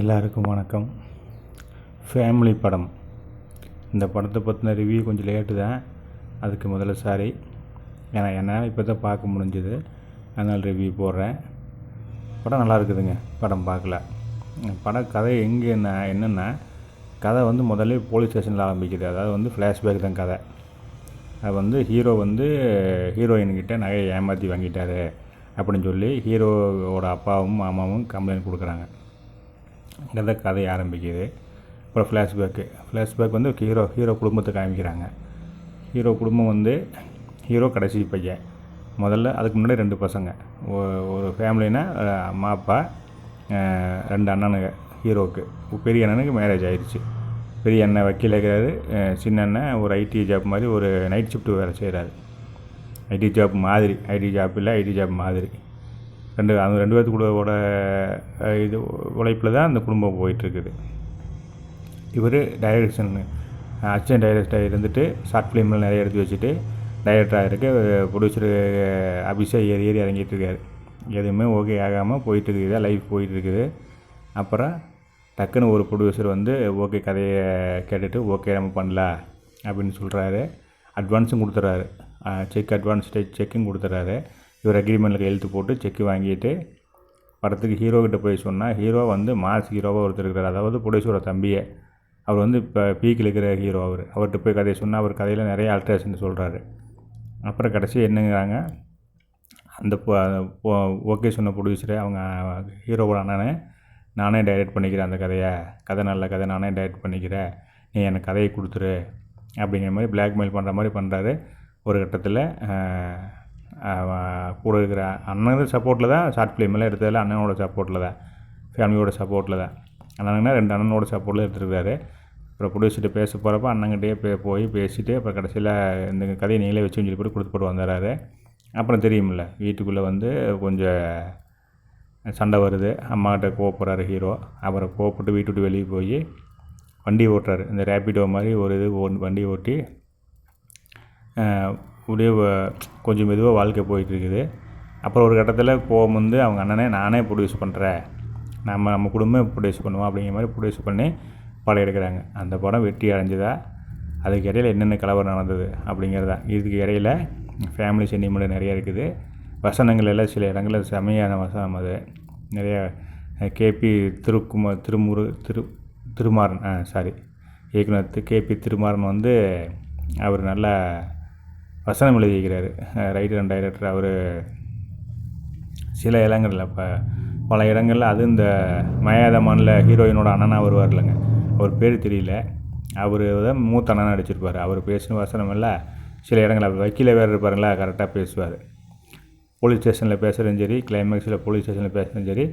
எல்லாருக்கும் வணக்கம். ஃபேமிலி படம். இந்த படத்தை பற்றின ரிவ்யூ கொஞ்சம் லேட்டு தான். அதுக்கு முதல்ல சாரி ஏன்னா என்னால் இப்போ தான் பார்க்க முடிஞ்சுது. அதனால் ரிவ்யூ போடுறேன். படம் நல்லா இருக்குதுங்க. படம் பார்க்கல. படம் கதை எங்கே என்ன என்னென்னா கதை வந்து முதல்ல போலீஸ் ஸ்டேஷனில் ஆரம்பிக்குது. அதாவது வந்து ஃப்ளாஷ்பேக் தான் கதை. அது வந்து ஹீரோ வந்து ஹீரோயின்கிட்ட நகையை ஏமாற்றி வாங்கிட்டாரு. அப்படின்னு சொல்லி ஹீரோவோட அப்பாவும் மாமாவும் கம்ப்ளைண்ட் கொடுக்குறாங்க. அங்கே கதை ஆரம்பிக்குது. அப்புறம் ஃப்ளாஷ்பேக்கு ஃப்ளாஷ்பேக் வந்து ஹீரோ ஹீரோ குடும்பத்தை காமிக்கிறாங்க. ஹீரோ குடும்பம் வந்து ஹீரோ கடைசி பையன். முதல்ல அதுக்கு முன்னாடி ரெண்டு பசங்க. ஒரு ஃபேமிலினா அம்மா அப்பா ரெண்டு அண்ணனுங்க ஹீரோவுக்கு பெரிய அண்ணனுக்கு மேரேஜ் ஆயிடுச்சு பெரிய அண்ணன் வக்கீல் இருக்கிறாரு சின்ன அண்ணன் ஒரு ஐடி ஜாப் மாதிரி ஒரு நைட் ஷிஃப்ட் வேலை செய்கிறாரு ஐடி ஜாப் மாதிரி. ஐடி ஜாப் இல்லை ஐடி ஜாப் மாதிரி. ரெண்டு அவங்க ரெண்டு பேர்த்துக்கூட இது உழைப்பில் தான் அந்த குடும்பம் போயிட்டுருக்குது. இவர் டைரக்ஷன் அச்சன் டைரக்டராக இருந்துட்டு ஷார்ட் ஃபிலிமில் நிறைய எடுத்து வச்சுட்டு டைரக்டராக இருக்க ப்ரொடியூசர் அபிஷேக் ஏறி ஏறி இறங்கிட்டு இருக்காரு எதுவுமே ஓகே ஆகாமல் போயிட்டுருக்குது. இதாக லைஃப் போயிட்டுருக்குது. அப்புறம் டக்குன்னு ஒரு ப்ரொடியூசர் வந்து ஓகே கதையை கேட்டுட்டு ஓகே நம்ம பண்ணலாம் அப்படின்னு சொல்கிறாரு அட்வான்ஸும் கொடுத்துட்றாரு செக் அட்வான்ஸ் செக்கும் கொடுத்துட்றாரு இவர் அக்ரிமெண்ட்டில் எழுத்து போட்டு செக்கு வாங்கிட்டு படத்துக்கு ஹீரோக்கிட்ட போய் சொன்னால் ஹீரோ வந்து மாஸ் ஹீரோவாக ஒருத்தர் இருக்கிறார். அதாவது புடேஸ்வர தம்பியை. அவர் வந்து இப்போ பீக்கில் இருக்கிற ஹீரோ அவர். அவர்கிட்ட போய் கதையை சொன்னால் அவர் கதையில் நிறைய ஆல்ட்ரேஷன் சொல்கிறாரு அப்புறம் கடைசி என்னங்கிறாங்க அந்த ஓகே சொன்ன ப்ரொடியூசரை அவங்க ஹீரோவோட அண்ணனே நானே டைரக்ட் பண்ணிக்கிறேன் அந்த கதையை. கதை நல்ல கதை நானே டைரக்ட் பண்ணிக்கிறேன். நீ எனக்கு கதையை கொடுத்துரு. அப்படிங்கிற மாதிரி பிளாக்மெயில் பண்ணுற மாதிரி பண்ணுறாரு ஒரு கட்டத்தில் கூட இருக்கிற அண்ணன் சப்போர்ட்டில் தான் ஷார்ட் ஃபிலிமெல்லாம் எடுத்ததில் அண்ணனோட சப்போர்ட்டில் தான். ஃபேமிலியோட சப்போர்ட்டில் தான். அண்ணனுங்கன்னா ரெண்டு அண்ணனோட சப்போர்ட்டில் எடுத்துருக்காரு. அப்புறம் ப்ரொடியூசர்கிட்ட பேச போகிறப்ப அண்ணங்கிட்டே பே போய் பேசிவிட்டு அப்புறம் கடைசியில் இந்த கதையை நீங்களே வச்சுன்னு சொல்லி போட்டு கொடுத்து போட்டு வந்துடுறாரு அப்புறம் தெரியுமில்ல வீட்டுக்குள்ளே வந்து கொஞ்சம் சண்டை வருது. அம்மாகிட்ட கோவப்படுறாரு ஹீரோ அப்புறம் கோவப்பட்டு வீட்டு விட்டு வெளியே போய் வண்டி ஓட்டுறாரு. இந்த ரேப்பிடோ மாதிரி ஒரு இது வண்டி ஓட்டி அப்படியே கொஞ்சம் மெதுவாக வாழ்க்கை போயிட்டுருக்குது. அப்புறம் ஒரு கட்டத்தில் போகும்போது வந்து அவங்க அண்ணனே நானே ப்ரொடியூஸ் பண்ணுறேன் நம்ம நம்ம குடும்பம் ப்ரொடியூஸ் பண்ணுவோம் அப்படிங்கிற மாதிரி ப்ரொடியூஸ் பண்ணி படம் எடுக்கிறாங்க. அந்த படம் வெற்றி அடைஞ்சதா? அதுக்கு இடையில் என்னென்ன கலவரம் நடந்தது? அப்படிங்கிறதா. இதுக்கு இடையில ஃபேமிலி சென்டிமெண்ட் நிறைய இருக்குது. வசனங்கள் எல்லாம் சில இடங்களில் செமையான வசனம் அது. நிறைய K P Thirukumar Thirumuru Thiru Thirumaran sorry இயக்குனர் கேபி திருமாறன் வந்து அவர் நல்லா வசனம் எழுதியிருக்கிறாரு. ரைட்டர் அண்ட் டைரக்டர் அவர். சில இடங்களில் இப்போ பல இடங்களில் அது இந்த மயாதமானில் ஹீரோயினோட அண்ணனாக வருவார் இல்லைங்க அவர் பேர் தெரியல. அவர் தான் மூத்த அண்ணனாக நடிச்சிருப்பார். அவர் பேசின வசனம் இல்லை. சில இடங்களில் வக்கீல வேறு இருப்பாருங்களா கரெக்டாக பேசுவார். போலீஸ் ஸ்டேஷனில் பேசுகிறதும் சரி கிளைமேக்ஸில் போலீஸ் ஸ்டேஷனில் பேசுகிறதும் சரி.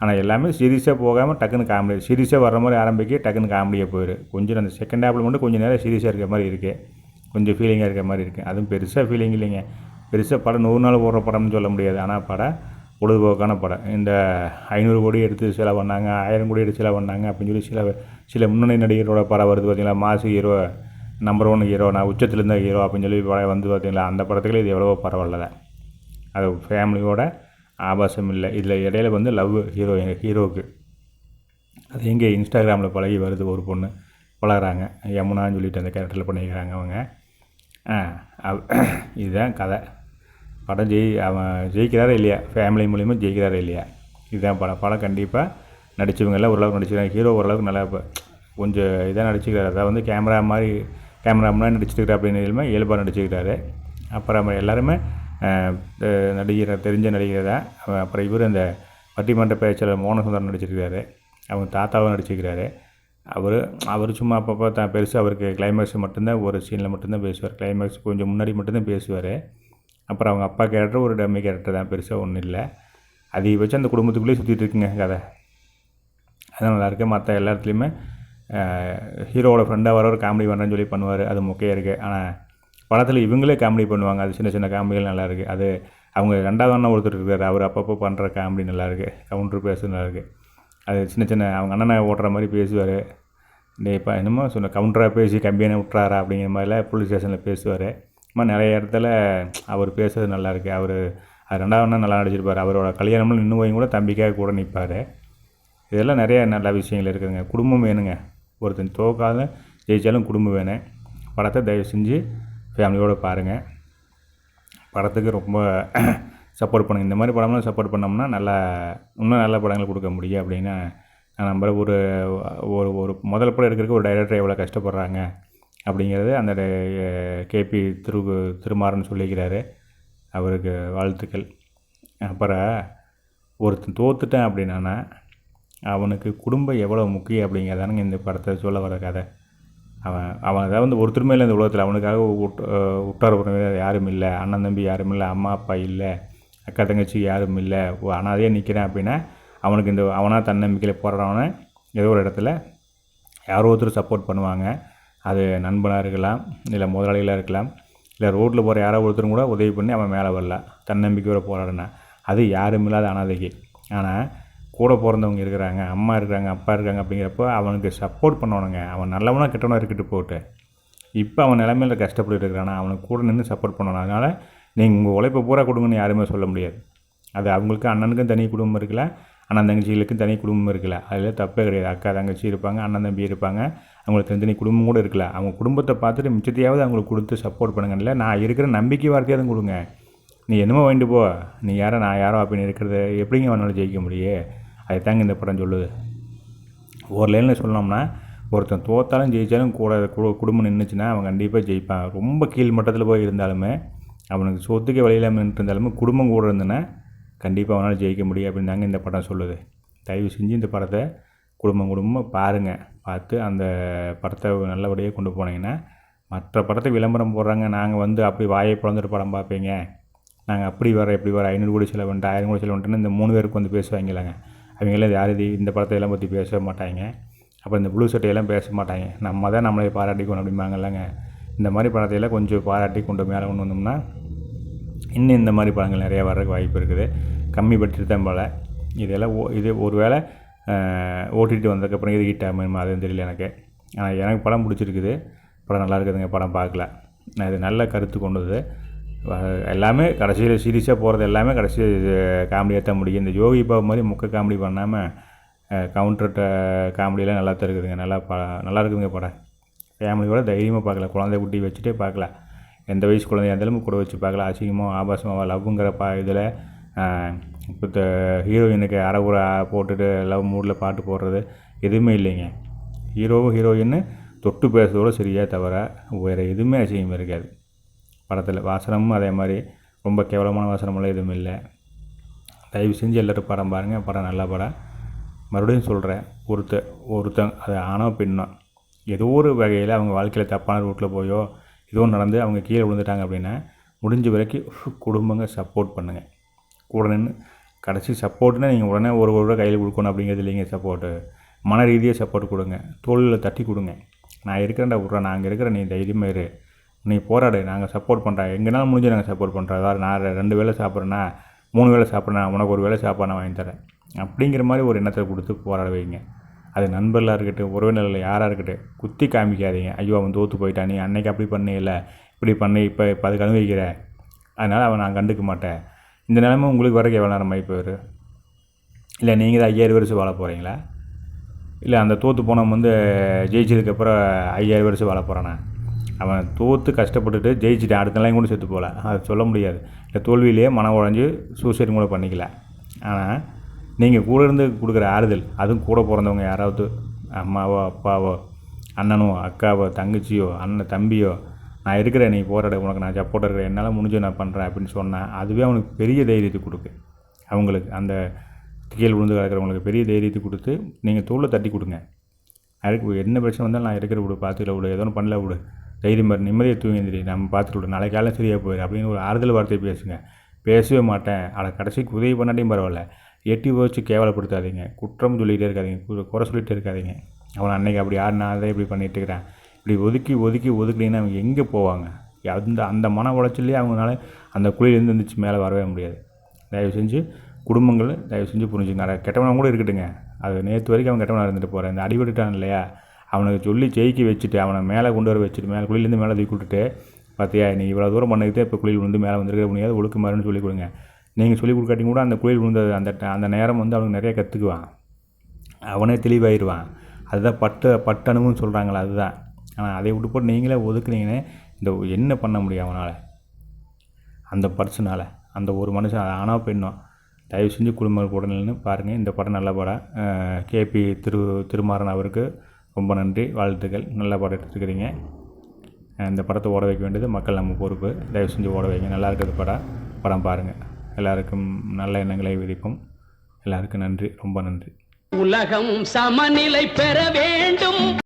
ஆனால் எல்லாமே சீரியஸாக போகாமல் டக்குன்னு காமெடி சீரியஸாக வர்ற மாதிரி ஆரம்பிக்க டக்குன்னு காமெடியாக போயிடும் கொஞ்சம் அந்த செகண்ட் ஹாப்பில் மட்டும் கொஞ்சம் நேரம் சீரியஸாக இருக்க மாதிரி இருக்குது கொஞ்சம் ஃபீலிங்காக இருக்கிற மாதிரி இருக்குது அதுவும் பெருசாக ஃபீலிங் இல்லைங்க. பெருசாக படம் நூறு நாள் போடுற படம்னு சொல்ல முடியாது. ஆனால் படம் பொழுதுபோக்கான படம் இந்த ஐநூறு கோடி எடுத்து செலவு பண்ணாங்க ஆயிரம் கோடி எடுத்து செலவு பண்ணாங்க அப்படின்னு சொல்லி சில சில முன்னணி நடிகரோட படம் வருது பார்த்தீங்களா மாசு ஹீரோ நம்பர் ஒன் ஹீரோ நான் உச்சத்திலிருந்தா ஹீரோ அப்படின்னு சொல்லி படம் வந்து பார்த்தீங்களா அந்த படத்துக்கு இது எவ்வளவோ பரவாயில்ல. அது ஃபேமிலியோட ஆபாசம் இல்லை. இதில் இடையில வந்து லவ் ஹீரோ ஹீரோவுக்கு அது எங்கே இன்ஸ்டாகிராமில் பழகி வருது ஒரு பொண்ணு. பழகிறாங்க யமுனான்னு சொல்லிட்டு அந்த கேரக்டரில் பண்ணிக்கிறாங்க அவங்க. இதுதான் கதை. படம் ஜெயி அவன் ஜெயிக்கிறாரா இல்லையா? ஃபேமிலி மூலிமா ஜெயிக்கிறாரா இல்லையா? இதுதான் படம். படம் கண்டிப்பாக நடித்தவங்க எல்லாம் ஓரளவுக்கு நடிச்சிருக்காங்க. ஹீரோ ஓரளவுக்கு நல்லா இப்போ கொஞ்சம் இதாக நடிச்சுக்கிறாரு அதாவது வந்து கேமரா மாதிரி கேமரா முன்னாடி நடிச்சிருக்கிறா அப்படின்னு இல்லாமல் இயல்பாக நடிச்சுக்கிறாரு அப்புறம் எல்லாருமே நடிகர் தெரிஞ்ச நடிகர் தான். அவன் அப்புறம் இவர் அந்த பட்டிமன்ற பேச்சாளர் மோகனசுந்தரம் நடிச்சிருக்காரு அவங்க தாத்தாவும் நடிச்சிருக்கிறாரு. அவர் அவர் சும்மா அப்பப்போ தான் பெருசாக அவருக்கு கிளைமேக்ஸ் மட்டும்தான் ஒரு சீனில் மட்டும்தான் பேசுவார். கிளைமேக்ஸ் கொஞ்சம் முன்னாடி மட்டும்தான் பேசுவார். அப்புறம் அவங்க அப்பா கேரக்டர் ஒரு டம்மி கேரக்டர் தான் பெருசாக ஒன்றும் இல்லை. அதிகபட்சம் அந்த குடும்பத்துக்குள்ளேயே சுற்றிட்டு இருக்குங்க கதை. அதான் நல்லாருக்கு மற்ற எல்லா இடத்துலையுமே ஹீரோவோட ஃப்ரெண்டாக வர ஒரு காமெடி பண்ணுறேன்னு சொல்லி பண்ணுவார். அது முக்கியம் இருக்குது ஆனால் படத்தில் இவங்களே காமெடி பண்ணுவாங்க. அது சின்ன சின்ன காமெடிகள் நல்லாயிருக்கு அது அவங்க ரெண்டாவது அண்ணன் ஒருத்தர் இருக்கார். அவர் அப்பப்போ பண்ணுற காமெடி நல்லாயிருக்கு கவுண்டர் பேச நல்லாயிருக்கு அது சின்ன சின்ன அவங்க அண்ணனை ஓட்டுற மாதிரி பேசுவார். டே இப்போ என்னமோ சொன்ன கவுண்டராக பேசி கம்பியான விட்றாரா அப்படிங்கிற மாதிரிலாம் போலீஸ் ஸ்டேஷனில் பேசுவார். அம்மா நிறைய இடத்துல அவர் பேசுறது நல்லாயிருக்கு அவர் அது ரெண்டாவது நல்லா நடிச்சிருப்பார். அவரோட கல்யாணம்னு நின்று போய் கூட தம்பிக்காக கூட நிற்பார் இதெல்லாம் நிறைய நல்ல விஷயங்கள் இருக்குதுங்க. குடும்பம் வேணுங்க. ஒருத்தன் தோக்காத ஜெயித்தாலும் குடும்பம் வேணும். படத்தை தயவு செஞ்சு ஃபேமிலியோடு பாருங்கள் படத்துக்கு ரொம்ப சப்போர்ட் பண்ணுங்கள் இந்த மாதிரி படம்லாம் சப்போர்ட் பண்ணோம்னா நல்லா இன்னும் நல்ல படங்கள் கொடுக்க முடியும் அப்படின்னு நான் நம்புகிறேன் ஒரு ஒரு ஒரு முதல் படம் எடுக்கிறதுக்கு ஒரு டைரக்டர் எவ்வளோ கஷ்டப்படுறாங்க அப்படிங்கிறது அந்த கேபி திரு திருமாறன் சொல்லிக்கிறாரு. அவருக்கு வாழ்த்துக்கள். அப்புறம் ஒருத்தன் தோத்துட்டேன் அப்படின்னா அவனுக்கு குடும்பம் எவ்வளோ முக்கியம் அப்படிங்கிறதானுங்க இந்த படத்தை சொல்ல வர கதை. அவன் அவன் அதாவது வந்து ஒருத்தருமே இல்லை இந்த உலகத்தில். அவனுக்காக உட் உற்றார் உறவினர் யாரும் இல்லை. அண்ணன் தம்பி யாரும் இல்லை. அம்மா அப்பா இல்லை. அக்கா தங்கச்சி யாரும் இல்லை. அனாதையாக நிற்கிறேன் அப்படின்னா அவனுக்கு இந்த அவனாக தன்னம்பிக்கையில் போடுறவனை ஏதோ ஒரு இடத்துல யாரோ ஒருத்தர் சப்போர்ட் பண்ணுவாங்க. அது நண்பனாக இருக்கலாம் இல்லை முதலாளிகளாக இருக்கலாம் இல்லை ரோட்டில் போகிற யாரோ ஒருத்தரும் கூட உதவி பண்ணி அவன் மேலே வரல. தன்னம்பிக்கையோட போராடினான் அது யாரும் இல்லாத அனாதைக்கு. ஆனால் கூட பிறந்தவங்க இருக்கிறாங்க அம்மா இருக்கிறாங்க அப்பா இருக்காங்க அப்படிங்கிறப்போ அவனுக்கு சப்போர்ட் பண்ணணுங்க அவன் நல்லவனாக கெட்டவனாக இருக்கட்டு போட்டு. இப்போ அவன் நிலைமையில் கஷ்டப்பட்டு இருக்கிறானா அவனுக்கு கூட நின்று சப்போர்ட் பண்ணணும். அதனால் நீங்கள் உங்கள் உழைப்பை பூரா கொடுங்கன்னு யாருமே சொல்ல முடியாது. அது அவங்களுக்கு அண்ணனுக்கும் தனி குடும்பம் இருக்கல அண்ணன் தங்கச்சிகளுக்கும் தனி குடும்பம் இருக்கல. அதில் தப்பே கிடையாது. அக்கா தங்கச்சி இருப்பாங்க அண்ணன் தம்பி இருப்பாங்க. அவங்களுக்கு தனித்தனி குடும்பம் கூட இருக்கல. அவங்க குடும்பத்தை பார்த்துட்டு மிச்சத்தையாவது அவங்களுக்கு கொடுத்து சப்போர்ட் பண்ணுங்கல்ல நான் இருக்கிற நம்பிக்கை வார்த்தையாவது கொடுங்க. நீ என்னமோ வாங்கிட்டு போ. நீ யாரோ நான் யாரோ அப்படின்னு இருக்கிறத எப்படிங்க அவனால் ஜெயிக்க முடியும் அதை தாங்க இந்த படம் சொல்லுது. ஒரு லைனில் சொன்னோம்னா ஒருத்தன் தோத்தாலும் ஜெயித்தாலும் கூட குடும்பம் நின்றுச்சுன்னா அவன் கண்டிப்பாக ஜெயிப்பான். ரொம்ப கீழ் மட்டத்தில் போய் இருந்தாலுமே அவனுக்கு சொத்துக்கே வழி இல்லாமல் இருந்தாலுமே குடும்பம் கூட இருந்ததுன்னா கண்டிப்பாக அவனால் ஜெயிக்க முடியும் அப்படின்னு தாங்க இந்த படம் சொல்லுது. தயவு செஞ்சு இந்த படத்தை குடும்பம் குடும்பம் பாருங்கள் பார்த்து அந்த படத்தை நல்லபடியாக கொண்டு போனீங்கன்னா மற்ற படத்தை விளம்பரம் போடுறாங்க. நாங்கள் வந்து அப்படி வாயை பிறந்துட்டு படம் பார்ப்பீங்க. நாங்கள் அப்படி வர இப்படி வர ஐநூறு கோடி செலவு பண்ணிட்டு ஆயிரம் கோடி செலவு பண்ணிட்டுன்னு இந்த மூணு பேருக்கு வந்து பேசுவாங்களாங்க. அவங்களாம் யார் இது இந்த படத்தை எல்லாம் பற்றி பேச மாட்டாங்க. அப்புறம் இந்த ப்ளூ சட்டையெல்லாம் பேச மாட்டாங்க. நம்ம தான் நம்மளை பாராட்டிக்கணும் அப்படிம்பாங்கல்லங்க இந்த மாதிரி படத்தையெல்லாம் கொஞ்சம் பாராட்டி கொண்டு மேலே கொண்டு வந்தோம்னா இன்னும் இந்த மாதிரி படங்கள் நிறையா வர்றதுக்கு வாய்ப்பு இருக்குது. கம்மி பட்ஜெட் தான் போல் இதெல்லாம் ஓ இது ஒரு வேளை ஓட்டிகிட்டு வந்ததுக்கப்புறம் இது ஹிட் ஆகும் அதுவும் தெரியல எனக்கு. ஆனால் எனக்கு படம் பிடிச்சிருக்குது. படம் நல்லா இருக்குதுங்க படம் பார்க்கல. நான் இது நல்ல கருத்து கொண்டது. எல்லாமே கடைசியில் சீரியஸாக போகிறது எல்லாமே கடைசியில் காமெடியாக தான் முடியும். இந்த யோகி பாபு மாதிரி முக்க காமெடி பண்ணாமல் கவுண்டர்ட்ட காமெடியெல்லாம் நல்லா தான் இருக்குதுங்க. நல்லா ப நல்லா இருக்குதுங்க படம். ஃபேமிலியோட தைரியமாக பார்க்கலாம் குழந்தை குட்டி வச்சுட்டே பார்க்கலாம் எந்த வயசு குழந்தையாக இருந்தாலும் கூட வச்சு பார்க்கலாம் அசிங்கமாக ஆபாசமாக லவ்ங்கிற பா இதில் இப்போ ஹீரோயினுக்கு அறகுறை போட்டுட்டு லவ் மூடில் பாட்டு போடுறது எதுவுமே இல்லைங்க. ஹீரோவும் ஹீரோயின்னு தொட்டு பேசுறதோட சரியாக தவிர வேறு எதுவுமே அசிங்கம் இருக்காது. படத்தில் வாசனமும் அதே மாதிரி. ரொம்ப கேவலமான வாசனமெல்லாம் எதுவும் இல்லை. தயவு செஞ்சு எல்லோரும் படம் பாருங்கள் படம் நல்ல படம். மறுபடியும் சொல்கிறேன் ஒருத்த ஒருத்தன் அது ஆனோ பெண்ணோ ஏதோ ஒரு வகையில் அவங்க வாழ்க்கையில் தப்பான ரூட்டில் போயோ ஏதோ நடந்து அவங்க கீழே விழுந்துட்டாங்க அப்படின்னா முடிஞ்ச வரைக்கும் குடும்பங்க சப்போர்ட் பண்ணுங்கள் கூட நின்று கடைசி சப்போர்ட்னா நீங்கள் உடனே ஒரு ஒரு கையில் கொடுக்கணும் அப்படிங்கிறது இல்லைங்க சப்போர்ட்டு மன ரீதியாக சப்போர்ட் கொடுங்க. தோளில் தட்டி கொடுங்க. நான் இருக்கிறேன்டா விட்றேன் நான் இருக்கிற இருக்கிறேன் நீ தைரியமாக இரு. நீ போராடு நாங்கள் சப்போர்ட் பண்ணுறேன் எங்கேனாலும் முடிஞ்சு நாங்கள் சப்போர்ட் பண்ணுறோம் அதாவது நான் ரெண்டு வேலை சாப்பிட்றேன்னா மூணு வேலை சாப்பிட்றேன் உனக்கு ஒரு வேலை சாப்பாடு நான் வாங்கி தரேன். அப்படிங்கிற மாதிரி ஒரு எண்ணத்தை கொடுத்து போராட வைங்க. அது நண்பர்களாக இருக்கட்டும் உறவினர்கள் யாராக இருக்கட்டும் குத்தி காமிக்காதீங்க. ஐயோ அவன் தோற்று போயிட்டான். நீ அன்னைக்கு அப்படி பண்ணல. இப்படி பண்ணி இப்போ இப்போ அதுக்கு அனுபவிக்கிற அதனால் அவன் நான் கண்டுக்க மாட்டேன். இந்த நிலைமை உங்களுக்கு வரைக்கும் எவ்வளோ நேரம் ஆகி போயிரு இல்லை நீங்கள் தான் ஐயாயிரம் வருஷம் வாழ போகிறீங்களா இல்லை அந்த தோற்று போனவன் வந்து ஜெயிச்சதுக்கப்புறம் ஐயாயிரம் வருஷம் வாழ போகிறானா அவன் தோற்று கஷ்டப்பட்டுட்டு ஜெயிச்சுட்டு அடுத்த நாளையும் கூட செத்து போகல. அது சொல்ல முடியாது. இல்லை தோல்வியிலேயே மனம் உழைஞ்சி சூசைட் கூட பண்ணிக்கல. ஆனால் நீங்கள் கூட இருந்து கொடுக்குற ஆறுதல் அதுவும் கூட பிறந்தவங்க யாராவது அம்மாவோ அப்பாவோ அண்ணனோ அக்காவோ தங்கச்சியோ அண்ணன் தம்பியோ நான் இருக்கிறேன் நீ போராட உனக்கு நான் சப்போர்ட் இருக்கிறேன் என்னால் முடிஞ்சு நான் பண்ணுறேன் அப்படின்னு சொன்னால் அதுவே அவனுக்கு பெரிய தைரியத்தை கொடுக்கு. அவங்களுக்கு அந்த கீழ் விழுந்து கிடக்கிறவங்களுக்கு பெரிய தைரியத்தை கொடுத்து நீங்கள் தோளில் தட்டி கொடுங்க. அதுக்கு என்ன பிரச்சனை வந்தாலும் நான் இருக்கிற விடு பார்த்துக்கல விடு எதுவும் ஒன்று பண்ணல விடு. தைரியம் பாரு நிம்மதியை தூங்கி நம்ம பார்த்துட்டு விடு. நாளைக்கு காலம் சரியாக போயிடு அப்படின்னு ஒரு ஆறுதல் வார்த்தை பேசுங்க. பேசவே மாட்டேன். அதை கடைசிக்கு உதவி பண்ணாட்டியும் பரவாயில்ல. எட்டி வச்சு கேவலப்படுத்தாதீங்க. குற்றம் சொல்லிகிட்டே இருக்காதிங்க. குறை சொல்லிகிட்டே இருக்காதிங்க. அவன் அன்னைக்கு அப்படி ஆடினா நான் அதை இப்படி பண்ணிகிட்டு இருக்கிறேன். இப்படி ஒதுக்கி ஒதுக்கி ஒதுக்கினீங்கன்னா அவங்க எங்கே போவாங்க? அந்த அந்த மன உளைச்சல்லே அவங்களால அந்த குழியிலேருந்து இருந்துச்சு மேலே வரவே முடியாது. தயவு செஞ்சு குடும்பங்கள் தயவு செஞ்சு புரிஞ்சுங்க நிறைய கெட்டவனாக கூட இருக்கட்டுங்க. அது நேற்று வரைக்கும் அவன் கெட்டவனாக இருந்துட்டு போகிறேன் இந்த அடிபட்டுட்டான் இல்லையா? அவனுக்கு சொல்லி ஜெயிக்க வச்சுட்டு அவனை மேலே கொண்டு வர வச்சுட்டு மேலே குழியிலேருந்து மேலே தூக்கி விட்டுட்டு பார்த்தியா நீ இவ்வளோ தூரம் பண்ணிக்கிட்டே இப்போ குழியில் விழுந்து மேலே வந்திருக்க முடியாது ஒழுக்கமாருன்னு சொல்லி கொடுங்க. நீங்கள் சொல்லிக் கொடுக்காட்டி கூட அந்த குழியில் விழுந்தது அந்த அந்த நேரம் வந்து அவனுக்கு நிறைய கற்றுக்குவான் அவனே தெளிவாயிடுவான் அதுதான் பட்டு பட்டணுவும் சொல்கிறாங்களே அதுதான். ஆனால் அதை விட்டு போட்டு நீங்களே ஒதுக்குனீங்கன்னே இந்த என்ன பண்ண முடியும் அவனால்? அந்த பர்சனால் அந்த ஒரு மனுஷன் அதை ஆனால் பெண்ணோ தயவு செஞ்சு குடும்ப உடனே பாருங்கள் இந்த படம் நல்ல படம். கேபி திரு திருமாறன் அவருக்கு ரொம்ப நன்றி. வாழ்த்துக்கள். நல்ல படம் எடுத்துருக்கிறீங்க. இந்த படத்தை ஓட வைக்க வேண்டியது மக்கள் நம்ம பொறுப்பு. தயவு செஞ்சு ஓட வைங்க. நல்லா இருக்கிறது படம். படம் பாருங்கள் எல்லாருக்கும் நல்ல எண்ணங்களை விதிப்போம். எல்லாருக்கும் நன்றி. ரொம்ப நன்றி. உலகம் சமநிலை பெற வேண்டும்.